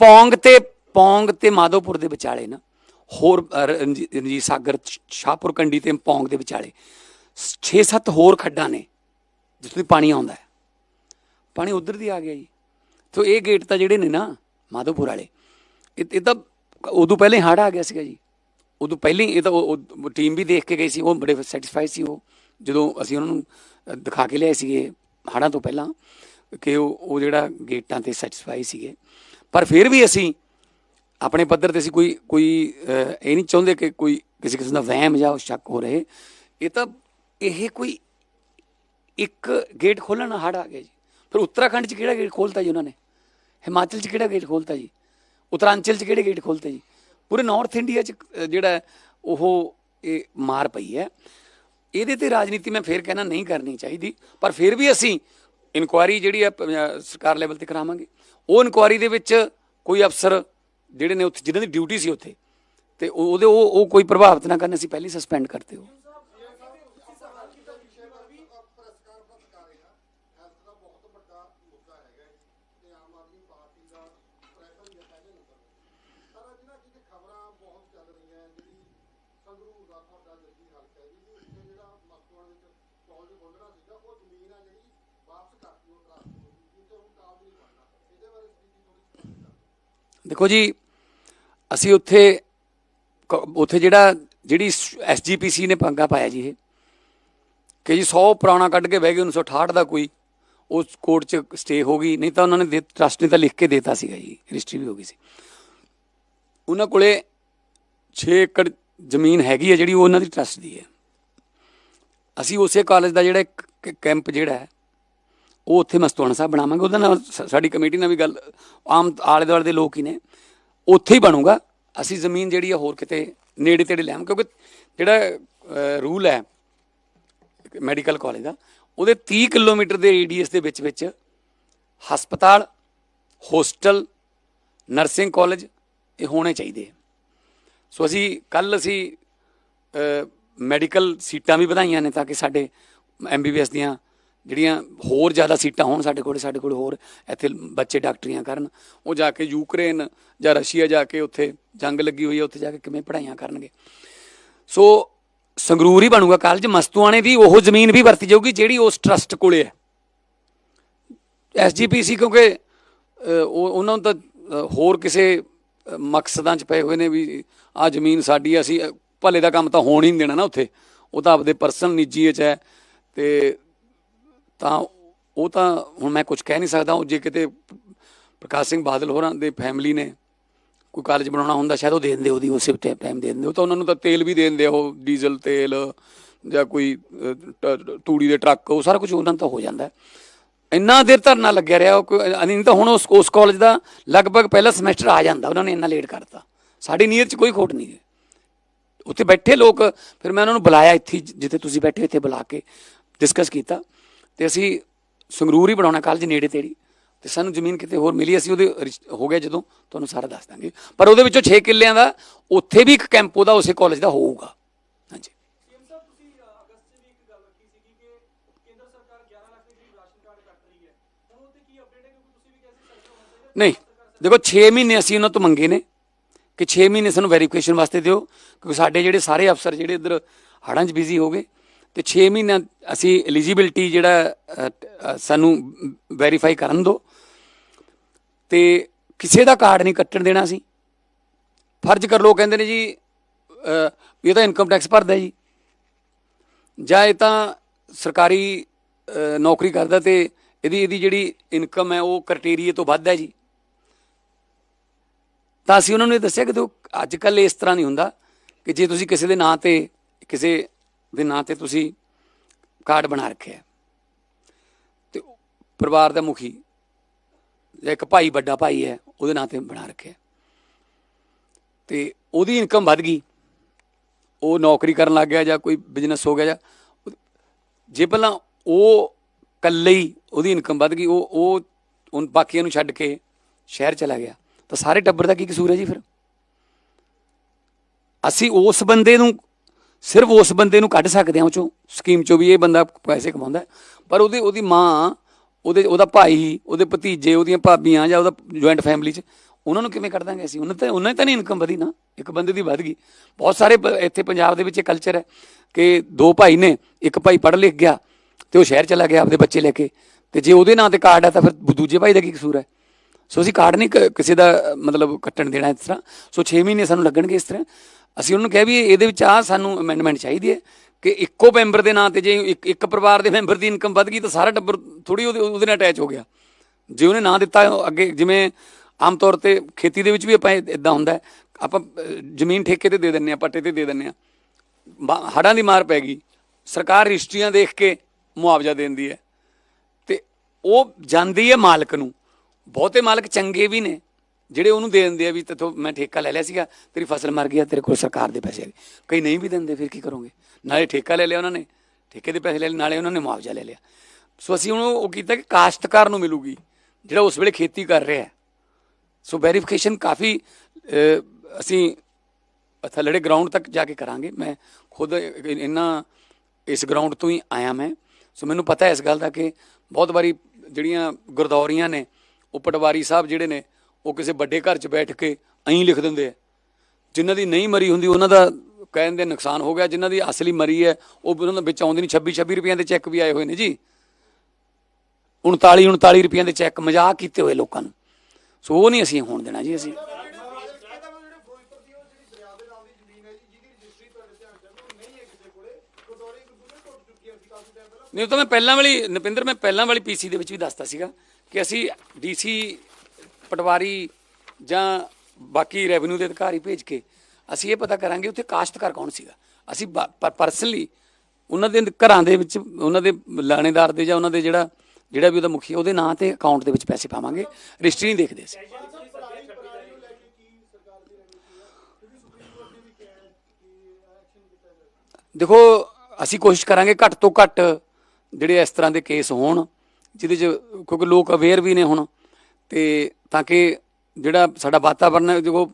ਪੌਂਗ ਤੇ ਪੌਂਗ ਤੇ ਮਾਧੋਪੁਰ ਦੇ ਵਿਚਾਲੇ ਨਾ ਹੋਰ ਰਣਜੀ- ਰਣਜੀਤ ਸਾਗਰ ਸ਼ਾਹਪੁਰ ਕੰਡੀ ਤੇ ਪੌਂਗ ਦੇ ਵਿਚਾਲੇ। 6-7 ਹੋਰ ਖੱਡਾਂ ਨੇ ਜਿੱਥੋਂ ਦੀ ਪਾਣੀ ਆਉਂਦਾ ਹੈ। ਪਾਣੀ ਉਧਰ ਦੀ ਆ ਗਿਆ ਜੀ। ਤੋ ਇਹ ਗੇਟ ਤਾਂ ਜਿਹੜੇ ਨੇ ਨਾ, ਮਾਧੋਪੁਰ ਵਾਲੇ, ਇਹ ਇਹ ਤਾਂ ਉਦੋਂ ਪਹਿਲੇ ਹੜ ਆ ਗਿਆ ਸੀਗਾ ਜੀ। ਉਦੋਂ ਪਹਿਲੇ ਹੀ ਇਹ ਤਾਂ ਉਹ ਟੀਮ ਵੀ ਦੇਖ ਕੇ ਗਈ ਸੀ, ਉਹ ਬੜੇ ਸੈਟੀਸਫਾਈ ਸੀ ਉਹ। ਜਦੋਂ ਅਸੀਂ ਉਹਨਾਂ ਨੂੰ ਦਿਖਾ ਕੇ ਲਿਆਏ ਸੀਗੇ ਹੜਾਂ ਤੋਂ ਪਹਿਲਾਂ, ਕਿ ਉਹ ਉਹ ਜਿਹੜਾ ਗੇਟਾਂ ਤੇ ਸੈਟੀਸਫਾਈ ਸੀਗੇ। ਪਰ ਫਿਰ ਵੀ ਅਸੀਂ ਆਪਣੇ ਪੱਧਰ ਤੇ ਅਸੀਂ ਕੋਈ ਕੋਈ ਇਹ ਨਹੀਂ ਚਾਹੁੰਦੇ ਕਿ ਕੋਈ ਕਿਸੇ ਕਿਸਮ ਦਾ ਵਹਿਮ ਜਾਂ ਸ਼ੱਕ ਹੋ ਰਹੇ। ਇਹ ਤਾਂ, ਇਹ ਕੋਈ ਇੱਕ ਗੇਟ ਖੋਲਣ ਨਾਲ ਹੜ ਆ ਗਿਆ ਜੀ। ਫਿਰ ਉੱਤਰਾਖੰਡ 'ਚ ਕਿਹੜਾ ਗੇਟ ਖੋਲਤਾ ਜੀ ਉਹਨਾਂ ਨੇ? ਹਿਮਾਚਲ 'ਚ ਕਿਹੜਾ ਗੇਟ ਖੋਲਤਾ ਜੀ? ਉੱਤਰਾਂਚਲ 'ਚ ਕਿਹੜੇ ਗੇਟ ਖੋਲਤੇ ਜੀ? ਪੂਰੇ ਨਾਰਥ ਇੰਡੀਆ 'ਚ ਜਿਹੜਾ ਉਹ ਇਹ ਮਾਰ ਪਈ ਹੈ। ਇਹਦੇ ਤੇ ਰਾਜਨੀਤੀ ਮੈਂ ਫੇਰ ਕਹਿਣਾ ਨਹੀਂ ਕਰਨੀ ਚਾਹੀਦੀ, ਪਰ ਫਿਰ ਵੀ ਅਸੀਂ ਇਨਕੁਆਇਰੀ ਜਿਹੜੀ ਹੈ ਸਰਕਾਰ ਲੈਵਲ ਤੇ ਕਰਾਵਾਂਗੇ। ਉਹ ਇਨਕੁਆਇਰੀ ਦੇ ਵਿੱਚ ਕੋਈ ਅਫਸਰ ਜਿਹੜੇ ਨੇ ਉੱਥੇ ਜਿਨ੍ਹਾਂ ਦੀ ਡਿਊਟੀ ਸੀ ਉੱਥੇ, ਤੇ ਉਹ- ਉਹਦੇ ਉਹ ਉਹ ਕੋਈ ਪ੍ਰਭਾਵਿਤ ਨਾ ਕਰਨ, ਅਸੀਂ ਪਹਿਲੀ ਸਸਪੈਂਡ ਕਰਤੇ ਹੋ ਉਹ। ਦੇਖੋ ਜੀ ਅਸੀਂ ਉੱਥੇ ਕ- ਉੱਥੇ ਜਿਹੜਾ, ਜਿਹੜੀ ਐਸਜੀਪੀਸੀ ਨੇ ਪੰਗਾ ਪਾਇਆ ਜੀ ਇਹ। ਕਿ ਜੀ 100 ਪੁਰਾਣਾ ਕੱਢ ਕੇ ਬਹਿ ਗਏ 1968 ਦਾ ਕੋਈ ਉਸ ਕੋਰਟ 'ਚ ਸਟੇ ਹੋ ਗਈ, ਨਹੀਂ ਤਾਂ ਉਹਨਾਂ ਨੇ ਟਰਸਟ ਨੇ ਤਾਂ ਲਿਖ ਕੇ ਦੇਤਾ ਸੀਗਾ ਜੀ, ਰਜਿਸਟਰੀ ਵੀ ਹੋ ਗਈ ਸੀ। ਉਹਨਾਂ ਕੋਲੇ 6 ਏਕੜ ਜ਼ਮੀਨ ਹੈਗੀ ਹੈ ਜਿਹੜੀ ਉਹ ਉਹਨਾਂ ਦੀ ਟਰਸਟ ਦੀ ਹੈ। ਅਸੀਂ ਉਸੇ ਕਾਲਜ ਦਾ ਜਿਹੜਾ ਕੈਂਪ ਜਿਹੜਾ ਹੈ, ਉਹ ਉੱਥੇ ਮਸਤੂਆਣਾ ਸਾਹਿਬ ਬਣਾਵਾਂਗੇ। ਉਹਦੇ ਨਾਲ ਸਾਡੀ ਕਮੇਟੀ ਨਾਲ ਵੀ ਗੱਲ, ਆਮ ਆਲੇ ਦੁਆਲੇ ਦੇ ਲੋਕ ਹੀ ਨੇ। ਉੱਥੇ ਹੀ ਬਣੂਗਾ। ਅਸੀਂ ਜ਼ਮੀਨ ਜਿਹੜੀ ਆ ਹੋਰ ਕਿਤੇ ਨੇੜੇ ਤੇੜੇ ਲੈਮ ਕਿਉਂਕਿ ਜਿਹੜਾ ਰੂਲ ਹੈ ਮੈਡੀਕਲ ਕਾਲਜ ਦਾ, ਉਹਦੇ 30 ਕਿਲੋਮੀਟਰ ਦੇ ਰੇਡੀਅਸ ਦੇ ਵਿੱਚ ਵਿੱਚ ਹਸਪਤਾਲ, ਹੋਸਟਲ, ਨਰਸਿੰਗ ਕਾਲਜ, ਇਹ ਹੋਣੇ ਚਾਹੀਦੇ ਸੋ ਅਸੀਂ ਕੱਲ ਅਸੀਂ ਮੈਡੀਕਲ ਸੀਟਾਂ ਵੀ ਵਧਾਈਆਂ ਨੇ ਤਾਂ ਕਿ ਸਾਡੇ ਐਮਬੀਬੀਐਸ ਦੀਆਂ ਜਿਹੜੀਆਂ ਹੋਰ ਜ਼ਿਆਦਾ ਸੀਟਾਂ ਹੋਣ ਸਾਡੇ ਕੋਲ ਸਾਡੇ ਕੋਲ ਹੋਰ ਇੱਥੇ ਬੱਚੇ ਡਾਕਟਰੀਆਂ ਕਰਨ, ਉਹ ਜਾ ਕੇ ਯੂਕਰੇਨ ਜਾਂ ਰਸ਼ੀਆ ਜਾ ਕੇ ਉੱਥੇ ਜੰਗ ਲੱਗੀ ਹੋਈ ਹੈ, ਉੱਥੇ ਜਾ ਕੇ ਕਿਵੇਂ ਪੜ੍ਹਾਈਆਂ ਕਰਨਗੇ। ਸੋ ਸੰਗਰੂਰ ਹੀ ਬਣੂਗਾ ਕਾਲਜ, ਮਸਤੂਆਣੇ ਦੀ ਉਹ ਜ਼ਮੀਨ ਵੀ ਵਰਤੀ ਜਾਊਗੀ ਜਿਹੜੀ ਉਸ ਟਰਸਟ ਕੋਲੇ ਹੈ। ਐਸਜੀਪੀਸੀ ਕਿਉਂਕਿ ਉਹ, ਉਹਨਾਂ ਨੂੰ ਤਾਂ ਹੋਰ ਕਿਸੇ ਮਕਸਦਾਂ 'ਚ ਪਏ ਹੋਏ ਨੇ ਵੀ ਆ ਜ਼ਮੀਨ ਸਾਡੀ ਅਸੀਂ ਭਲੇ ਦਾ ਕੰਮ ਤਾਂ ਹੋਣ ਹੀ ਨਹੀਂ ਦੇਣਾ ਨਾ ਉੱਥੇ। ਉਹ ਤਾਂ ਆਪਦੇ ਪਰਸਨਲ ਨਿੱਜੀ 'ਚ ਹੈ ਤੇ ਤਾਂ ਉਹ ਤਾਂ ਹੁਣ ਮੈਂ ਕੁਝ ਕਹਿ ਨਹੀਂ ਸਕਦਾ, ਉਹ ਜੇ ਕਿਤੇ ਪ੍ਰਕਾਸ਼ ਸਿੰਘ ਬਾਦਲ ਹੋਰਾਂ ਦੇ ਫੈਮਿਲੀ ਨੇ ਕੋਈ ਕਾਲਜ ਬਣਾਉਣਾ ਹੁੰਦਾ, ਸ਼ਾਇਦ ਉਹ ਦੇ ਦਿੰਦੇ ਉਹਦੀ ਉਸੇ ਟਾਈਮ ਦੇ ਦਿੰਦੇ। ਉਹ ਤਾਂ ਉਹਨਾਂ ਨੂੰ ਤਾਂ ਤੇਲ ਵੀ ਦੇ ਦਿੰਦੇ ਉਹ ਡੀਜ਼ਲ ਤੇਲ ਜਾਂ ਕੋਈ ਟ- ਤੂੜੀ ਦੇ ਟਰੱਕ, ਉਹ ਸਾਰਾ ਕੁਝ ਉਹਨਾਂ ਨੂੰ ਤਾਂ ਹੋ ਜਾਂਦਾ। ਇੰਨਾ ਦੇਰ ਧਰਨਾ ਲੱਗਿਆ ਰਿਹਾ, ਉਹ ਨਹੀਂ ਤਾਂ ਹੁਣ ਉਸ ਉਸ ਕਾਲਜ ਦਾ ਲਗਭਗ ਪਹਿਲਾ ਸਮੈਸਟਰ ਆ ਜਾਂਦਾ, ਉਹਨਾਂ ਨੇ ਇੰਨਾ ਲੇਟ ਕਰਤਾ। ਸਾਡੀ ਨੀਅਤ 'ਚ ਕੋਈ ਖੋਟ ਨਹੀਂ ਹੈ। ਉੱਥੇ ਬੈਠੇ ਲੋਕ, ਫਿਰ ਮੈਂ ਉਹਨਾਂ ਨੂੰ ਬੁਲਾਇਆ ਇੱਥੇ, ਜਿੱਥੇ ਤੁਸੀਂ ਬੈਠੇ ਇੱਥੇ ਬੁਲਾ ਕੇ ਡਿਸਕਸ ਕੀਤਾ। ਤੇ ਅਸੀਂ ਸੰਗਰੂਰ ਹੀ ਬਣਾਉਣਾ ਕਾਲਜ ਨੇੜੇ ਤੇੜੀ। ਤੇ ਸਾਨੂੰ ਜ਼ਮੀਨ ਕਿਤੇ ਹੋਰ ਮਿਲੀ ਅਸੀਂ ਉਹਦੇ ਰਿਸ਼- ਹੋ ਗਿਆ ਜਦੋਂ ਤੁਹਾਨੂੰ ਸਾਰਾ ਦੱਸ ਦਾਂਗੇ। ਪਰ ਉਹਦੇ ਵਿੱਚੋਂ 6 ਕਿੱਲਿਆਂ ਦਾ ਉੱਥੇ ਵੀ ਇੱਕ ਕੈਂਪ ਉਹਦਾ ਉਸੇ ਕਾਲਜ ਦਾ ਹੋਊਗਾ। ਹਾਂਜੀ। ਸੀਐਮ ਸਾਹਿਬ ਤੁਸੀਂ ਅ, ਅਗਸਤ 'ਚ ਵੀ ਇੱਕ ਗੱਲ ਰੱਖੀ ਸੀਗੀ ਕਿ ਕੇਂਦਰ ਸਰਕਾਰ 11 ਲੱਖ ਦੇ ਕਰੀਬ ਰਾਸ਼ਨ ਕਾਰਡ ਕੱਟ ਰਹੀ ਹੈ। ਹੁਣ ਉਹਤੇ ਕੀ ਅਪਡੇਟ ਹੈ? ਕਿਉਂਕਿ ਤੁਸੀਂ ਵੀ ਕਿਹਾ ਸੀ ਸਰਕਾਰ ਹੋਣਾ ਚਾਹੀਦਾ ਨਹੀਂ ਦੇਖੋ 6 ਮਹੀਨੇ ਅਸੀਂ ਉਹਨਾਂ ਤੋਂ ਮੰਗੇ ਨੇ ਕਿ 6 ਮਹੀਨੇ ਸਾਨੂੰ ਵੈਰੀਫਿਕੇਸ਼ਨ ਵਾਸਤੇ ਦਿਓ ਕਿਉਂਕਿ ਸਾਡੇ ਜਿਹੜੇ ਸਾਰੇ ਅਫਸਰ ਜਿਹੜੇ ਇੱਧਰ ਹੜਾਂ 'ਚ ਬਿਜ਼ੀ ਹੋ ਗਏ ਤੇ 6 ਮਹੀਨਿਆਂ ਅਸੀਂ ਐਲੀਜੀਬਿਲਟੀ ਜਿਹੜਾ ਸਾਨੂੰ ਵੈਰੀਫਾਈ ਕਰਨ ਦਿਓ ਤੇ ਕਿਸੇ ਦਾ ਕਾਰਡ ਨਹੀਂ ਕੱਟਣ ਦੇਣਾ ਸੀ ਫਰਜ਼ ਕਰ ਲੋ ਕਹਿੰਦੇ ਨੇ ਜੀ ਅ, ਇਹ ਤਾਂ ਇਨਕਮ ਟੈਕਸ ਭਰਦਾ ਜੀ। ਜਾਂ ਇਹ ਤਾਂ ਸਰਕਾਰੀ ਨੌਕਰੀ ਕਰਦਾ ਤੇ ਇਹਦੀ ਇਹਦੀ ਜਿਹੜੀ ਇਨਕਮ ਹੈ ਉਹ ਕ੍ਰਾਈਟੇਰੀਆ ਤੋਂ ਵੱਧ ਹੈ ਜੀ। ਤਾਂ ਅਸੀਂ ਉਹਨਾਂ ਨੂੰ ਇਹ ਦੱਸਿਆ ਕਿ ਦੇਖੋ ਅੱਜ ਕੱਲ ਇਸ ਤਰ੍ਹਾਂ ਨਹੀਂ ਹੁੰਦਾ ਕਿ ਜੇ ਤੁਸੀਂ ਕਿਸੇ ਦੇ ਨਾਂ ਤੇ ਕਿਸੇ ਦੇ ਨਾਂ ਤੇ ਤੁਸੀਂ ਕਾਰਡ ਬਣਾ ਰੱਖਿਆ ਤੇ ਪਰਿਵਾਰ ਦਾ ਮੁਖੀ ਜਾਂ ਇੱਕ ਭਾਈ, ਵੱਡਾ ਭਾਈ ਹੈ, ਉਹਦੇ ਨਾਂ ਤੇ ਬਣਾ ਰੱਖਿਆ ਤੇ ਉਹਦੀ ਇਨਕਮ ਵੱਧ ਗਈ। ਉਹ ਨੌਕਰੀ ਕਰਨ ਲੱਗ ਗਿਆ ਜਾਂ ਕੋਈ ਬਿਜ਼ਨਸ ਹੋ ਗਿਆ ਜਾਂ ਜੇ ਪਹਿਲਾਂ ਉਹ ਇਕੱਲੇ ਹੀ ਉਹਦੀ ਇਨਕਮ ਵੱਧ ਗਈ, ਉਹ ਉਹ ਉਨ ਬਾਕੀਆਂ ਨੂੰ ਛੱਡ ਕੇ ਸ਼ਹਿਰ ਚਲਾ ਗਿਆ। ਤਾਂ ਸਾਰੇ ਟੱਬਰ ਦਾ ਕੀ ਕਸੂਰ ਹੈ ਜੀ ਫਿਰ? ਅਸੀਂ ਉਸ ਬੰਦੇ ਨੂੰ ਸਿਰਫ ਉਸ ਬੰਦੇ ਨੂੰ ਕੱਢ ਸਕਦੇ ਹਾਂ, ਉਹ ਚੋਂ ਸਕੀਮ ਚੋਂ ਵੀ ਇਹ ਬੰਦਾ ਪੈਸੇ ਕਮਾਉਂਦਾ ਪਰ ਉਹਦੀ ਉਹਦੀ ਮਾਂ, ਉਹਦੇ, ਉਹਦਾ ਭਾਈ, ਉਹਦੇ ਭਤੀਜੇ, ਉਹਦੀਆਂ ਭਾਬੀਆਂ ਜਾਂ ਉਹਦਾ ਜੁਆਇੰਟ ਫੈਮਿਲੀ 'ਚ ਉਹਨਾਂ ਨੂੰ ਕਿਵੇਂ ਕੱਢ ਦਾਂਗੇ ਅਸੀਂ? ਉਹਨਾਂ ਤੇ, ਉਹਨਾਂ ਦੀ ਤਾਂ ਨਹੀਂ ਇਨਕਮ ਵਧੀ ਨਾ। ਇੱਕ ਬੰਦੇ ਦੀ ਵੱਧ ਗਈ। ਬਹੁਤ ਸਾਰੇ ਪ- ਇੱਥੇ ਪੰਜਾਬ ਦੇ ਵਿੱਚ ਇਹ ਕਲਚਰ ਹੈ ਕਿ ਦੋ ਭਾਈ ਨੇ, ਇੱਕ ਭਾਈ ਪੜ੍ਹ ਲਿਖ ਗਿਆ ਤੇ ਉਹ ਸ਼ਹਿਰ ਚਲਾ ਗਿਆ ਆਪਦੇ ਬੱਚੇ ਲੈ ਕੇ। ਤੇ ਜੇ ਉਹਦੇ ਨਾਂ ਤੇ ਕਾਰਡ ਹੈ ਤਾਂ ਫਿਰ ਦੂਜੇ ਭਾਈ ਦਾ ਕੀ ਕਸੂਰ ਹੈ? ਸੋ ਅਸੀਂ ਕਾਰਡ ਨਹੀਂ ਕ- ਕਿਸੇ ਦਾ ਅ, ਮਤਲਬ ਕੱਟਣ ਦੇਣਾ ਇਸ ਤਰ੍ਹਾਂ। ਸੋ 6 ਮਹੀਨੇ ਸਾਨੂੰ ਲੱਗਣਗੇ ਇਸ ਤਰ੍ਹਾਂ। ਅਸੀਂ ਉਹਨੂੰ ਕਿਹਾ ਵੀ ਇਹਦੇ ਵਿੱਚ ਆ ਸਾਨੂੰ ਅਮੈਂਡਮੈਂਟ ਚਾਹੀਦੀ ਹੈ ਕਿ ਇੱਕੋ ਮੈਂਬਰ ਦੇ ਨਾਂ ਤੇ ਜੇ ਇੱਕ ਇੱਕ ਪਰਿਵਾਰ ਦੇ ਮੈਂਬਰ ਦੀ ਇਨਕਮ ਵੱਧ ਗਈ ਤਾਂ ਸਾਰਾ ਟੱਬਰ ਥੋੜੀ ਉਹਦੇ ਉਹਦੇ ਨਾਲ ਅਟੈਚ ਹੋ ਗਿਆ। ਜੇ ਉਹਨੇ ਨਾਂ ਦਿੱਤਾ ਉਹ ਅੱਗੇ ਜਿਵੇਂ ਆਮ ਤੌਰ ਤੇ ਖੇਤੀ ਦੇ ਵਿੱਚ ਵੀ ਆਪਾਂ ਇਦਾਂ ਹੁੰਦਾ ਹੈ, ਆਪਾਂ ਅ, ਜ਼ਮੀਨ ਠੇਕੇ ਤੇ ਦੇ ਦਿੰਨੇ ਆ ਪੱਟੇ ਤੇ ਦੇ ਦਿੰਨੇ ਆ ਹੜਾਂ ਦੀ ਮਾਰ ਪੈ ਗਈ। ਸਰਕਾਰ ਰਜਿਸਟਰੀਆਂ ਦੇਖ ਕੇ ਮੁਆਵਜ਼ਾ ਦਿੰਦੀ ਹੈ। ਤੇ ਉਹ ਜਾਂਦੀ ਹੈ ਮਾਲਕ ਨੂੰ। ਬਹੁਤੇ ਮਾਲਕ ਚੰਗੇ ਵੀ ਨੇ, ਜਿਹੜੇ ਉਹਨੂੰ ਦੇ ਦਿੰਦੇ ਆ ਵੀ ਤੇਥੋਂ ਮੈਂ ਠੇਕਾ ਲੈ ਲਿਆ ਸੀਗਾ, ਤੇਰੀ ਫਸਲ ਮਰ ਗਈ ਆ, ਤੇਰੇ ਕੋਲ ਸਰਕਾਰ ਦੇ ਪੈਸੇ ਆ। ਕਈ ਨਹੀਂ ਵੀ ਦਿੰਦੇ, ਫਿਰ ਕੀ ਕਰੋਗੇ? ਨਾਲੇ ਠੇਕਾ ਲੈ ਲਿਆ ਉਹਨਾਂ ਨੇ, ਠੇਕੇ ਦੇ ਪੈਸੇ ਲੈ ਲਏ, ਨਾਲੇ ਉਹਨਾਂ ਨੇ ਮੁਆਵਜ਼ਾ ਲੈ ਲਿਆ। ਸੋ ਅਸੀਂ ਹੁਣ ਉਹ ਕੀਤਾ ਕਿ ਕਾਸ਼ਤਕਾਰ ਨੂੰ ਮਿਲੂਗੀ, ਜਿਹੜਾ ਉਸ ਵੇਲੇ ਖੇਤੀ ਕਰ ਰਿਹਾ ਹੈ। ਸੋ ਵੈਰੀਫਿਕੇਸ਼ਨ ਕਾਫੀ ਅਸੀਂ ਥੱਲੜੇ ਗਰਾਊਂਡ ਤੱਕ ਜਾ ਕੇ ਕਰਾਂਗੇ। ਮੈਂ ਖੁਦ ਇਹਨਾਂ ਇਸ ਗਰਾਊਂਡ ਤੋਂ ਹੀ ਆਇਆ ਮੈਂ। ਸੋ ਮੈਨੂੰ ਪਤਾ ਇਸ ਗੱਲ ਦਾ ਕਿ ਬਹੁਤ ਵਾਰੀ ਜਿਹੜੀਆਂ ਗੁਰਦੌਰੀਆਂ ਨੇ ਉਹ ਪਟਵਾਰੀ ਸਾਹਿਬ ਜਿਹੜੇ ਨੇ, ਉਹ ਕਿਸੇ ਵੱਡੇ ਘਰ 'ਚ ਬੈਠ ਕੇ ਐਂ ਲਿਖ ਦਿੰਦੇ ਆ। ਜਿਨ੍ਹਾਂ ਦੀ ਨਹੀਂ ਮਰੀ ਹੁੰਦੀ, ਉਹਨਾਂ ਦਾ ਕਹਿੰਦੇ ਨੁਕਸਾਨ ਹੋ ਗਿਆ। ਜਿਨ੍ਹਾਂ ਦੀ ਅਸਲੀ ਮਰੀ ਹੈ, ਉਹ ਉਹਨਾਂ ਦੇ ਵਿੱਚ ਆਉਂਦੀ ਨਹੀਂ। 26 26 ਰੁਪਈਆਂ ਦੇ ਚੈੱਕ ਵੀ ਆਏ ਹੋਏ ਨੇ ਜੀ। 39 39 ਰੁਪਈਆਂ ਦੇ ਚੈੱਕ ਮਜ਼ਾਕ ਕੀਤੇ ਹੋਏ ਲੋਕਾਂ ਨੂੰ। ਸੋ ਉਹ ਨਹੀਂ ਅਸੀਂ ਹੋਣ ਦੇਣਾ ਜੀ, ਅਸੀਂ। ਨਹੀਂ, ਉਹ ਤਾਂ ਮੈਂ ਪਹਿਲਾਂ ਵਾਲੀ, ਨਪਿੰਦਰ, ਮੈਂ ਪਹਿਲਾਂ ਵਾਲੀ ਪੀਸੀ ਦੇ ਵਿੱਚ ਵੀ ਦੱਸਤਾ ਸੀਗਾ। ਕਿ ਅਸੀਂ ਡੀਸੀ ਪਟਵਾਰੀ ਜਾਂ ਬਾਕੀ ਰੈਵਨਿਊ ਦੇ ਅਧਿਕਾਰੀ ਭੇਜ ਕੇ ਅਸੀਂ ਇਹ ਪਤਾ ਕਰਾਂਗੇ ਉੱਥੇ ਕਾਸ਼ਤਕਾਰ ਕੌਣ ਸੀਗਾ। ਅਸੀਂ ਪਰਸਨਲੀ ਉਹਨਾਂ ਦੇ ਘਰਾਂ ਦੇ ਵਿੱਚ, ਉਹਨਾਂ ਦੇ ਲਾਣੇਦਾਰ ਦੇ ਜਾਂ ਉਹਨਾਂ ਦੇ ਜਿਹੜਾ ਜਿਹੜਾ ਵੀ ਉਹਦਾ ਮੁਖੀ ਉਹਦੇ ਨਾਂ ਤੇ ਅਕਾਊਂਟ ਦੇ ਵਿੱਚ ਪੈਸੇ ਪਾਵਾਂਗੇ। ਰਜਿਸਟਰੀ ਨਹੀਂ ਦੇਖਦੇ ਅਸੀਂ। ਦੇਖੋ, ਅਸੀਂ ਕੋਸ਼ਿਸ਼ ਕਰਾਂਗੇ ਘੱਟ ਤੋਂ ਘੱਟ ਜਿਹੜੇ ਇਸ ਤਰ੍ਹਾਂ ਦੇ ਕੇਸ ਹੋਣ ਜਿਹਦੇ 'ਚ ਕਿਉਂਕਿ ਲੋਕ ਅਵੇਅਰ ਵੀ ਨੇ ਹੁਣ ਤੇ ਤਾਂ ਕਿ ਜਿਹੜਾ ਸਾਡਾ ਵਾਤਾਵਰਨ ਹੈ, ਦੇਖੋ,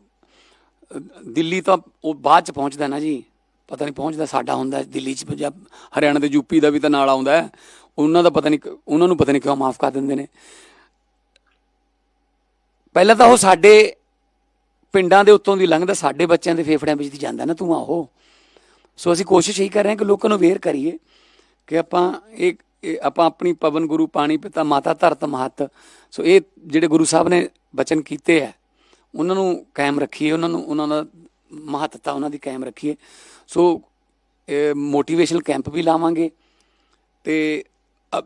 ਦਿੱਲੀ ਤਾਂ ਉਹ ਬਾਅਦ ਚ ਪਹੁੰਚਦਾ ਨਾ ਜੀ। ਪਤਾ ਨਹੀਂ ਪਹੁੰਚਦਾ ਸਾਡਾ ਹੁੰਦਾ ਦਿੱਲੀ ਚ ਪੰਜਾਬ ਹਰਿਆਣਾ ਤੇ ਯੂਪੀ ਦਾ ਵੀ ਤਾਂ ਨਾਲ ਆਉਂਦਾ ਹੈ। ਉਹਨਾਂ ਦਾ ਪਤਾ ਨਹੀਂ ਉਹਨਾਂ ਨੂੰ ਪਤਾ ਨਹੀਂ ਕਿਉਂ ਮਾਫ ਕਰ ਦਿੰਦੇ ਨੇ। ਪਹਿਲਾਂ ਤਾਂ ਉਹ ਸਾਡੇ ਪਿੰਡਾਂ ਦੇ ਉੱਤੋਂ ਦੀ ਲੰਘਦਾ, ਸਾਡੇ ਬੱਚਿਆਂ ਦੇ ਫੇਫੜਿਆਂ ਵਿੱਚ ਦੀ ਜਾਂਦਾ ਨਾ ਤੂੰ ਆਹੋ ਸੋ ਅਸੀਂ ਕੋਸ਼ਿਸ਼ ਇਹੀ ਕਰ ਰਹੇ ਹਾਂ ਕਿ ਲੋਕਾਂ ਨੂੰ ਅਵੇਅਰ ਕਰੀਏ ਕਿ ਆਪਾਂ ਇਹ ਇਹ ਆਪਾਂ ਆਪਣੀ ਪਵਨ ਗੁਰੂ ਪਾਣੀ ਪਿਤਾ ਮਾਤਾ ਧਰਤ ਮਹਤ, ਸੋ ਇਹ ਜਿਹੜੇ ਗੁਰੂ ਸਾਹਿਬ ਨੇ ਬਚਨ ਕੀਤੇ ਹੈ, ਉਹਨਾਂ ਨੂੰ ਕਾਇਮ ਰੱਖੀਏ, ਉਹਨਾਂ ਨੂੰ, ਉਹਨਾਂ ਦਾ ਮਹੱਤਤਾ ਉਹਨਾਂ ਦੀ ਕਾਇਮ ਰੱਖੀਏ। ਸੋ ਮੋਟੀਵੇਸ਼ਨਲ ਕੈਂਪ ਵੀ ਲਾਵਾਂਗੇ ਤੇ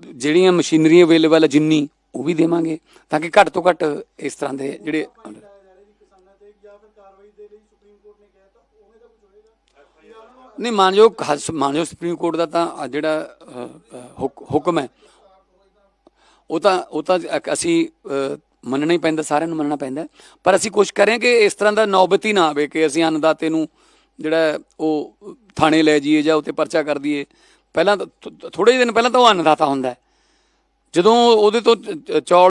ਜਿਹੜੀਆਂ ਮਸ਼ੀਨਰੀ ਅਵੇਲੇਬਲ ਹੈ ਜਿੰਨੀ, ਉਹ ਵੀ ਦੇਵਾਂਗੇ, ਤਾਂ ਕਿ ਘੱਟ ਤੋਂ ਘੱਟ ਇਸ ਤਰ੍ਹਾਂ ਦੇ ਜਿਹੜੇ ਲਾਇਆ ਜਾ ਰਿਹਾ ਜੀ ਕਿਸਾਨਾਂ ਤੇ ਜਾਂ ਫਿਰ ਕਾਰਵਾਈ ਦੇ ਲਈ ਸੁਪਰੀਮ ਕੋਰਟ ਨੇ ਕਿਹਾ ਤਾਂ ਉਵੇਂ ਦਾ ਕੁਝ ਹੋਏਗਾ ਜਾਂ ਉਹਨਾਂ ਨੂੰ ਨਹੀਂ, ਮਾਨਯੋਗ ਹਸ- ਮਾਨਯੋਗ ਸੁਪਰੀਮ ਕੋਰਟ ਦਾ ਤਾਂ ਜਿਹੜਾ ਹੁਕਮ ਹੈ, ਉਹ ਤਾਂ ਉਹ ਤਾਂ ਅਸੀਂ ਮੰਨਣਾ ਹੀ ਪੈਂਦਾ, ਸਾਰਿਆਂ ਨੂੰ ਮੰਨਣਾ ਪੈਂਦਾ ਪਰ ਅਸੀਂ ਕੋਸ਼ਿਸ਼ ਕਰ ਰਹੇ ਹਾਂ ਕਿ ਇਸ ਤਰ੍ਹਾਂ ਦਾ ਨੌਬਤੀ ਨਾ ਆਵੇ, ਕਿ ਅਸੀਂ ਅੰਨਦਾਤੇ ਨੂੰ ਜਿਹੜਾ ਉਹ ਥਾਣੇ ਲੈ ਜਾਈਏ ਜਾਂ ਉੱਤੇ ਪਰਚਾ ਕਰ ਦਈਏ। ਪਹਿਲਾਂ ਥੋੜੇ ਦਿਨ ਪਹਿਲਾਂ ਤਾਂ ਉਹ ਅੰਨਦਾਤਾ ਹੁੰਦਾ ਜਦੋਂ ਉਹਦੇ ਤੋਂ ਚ- ਚੌਲ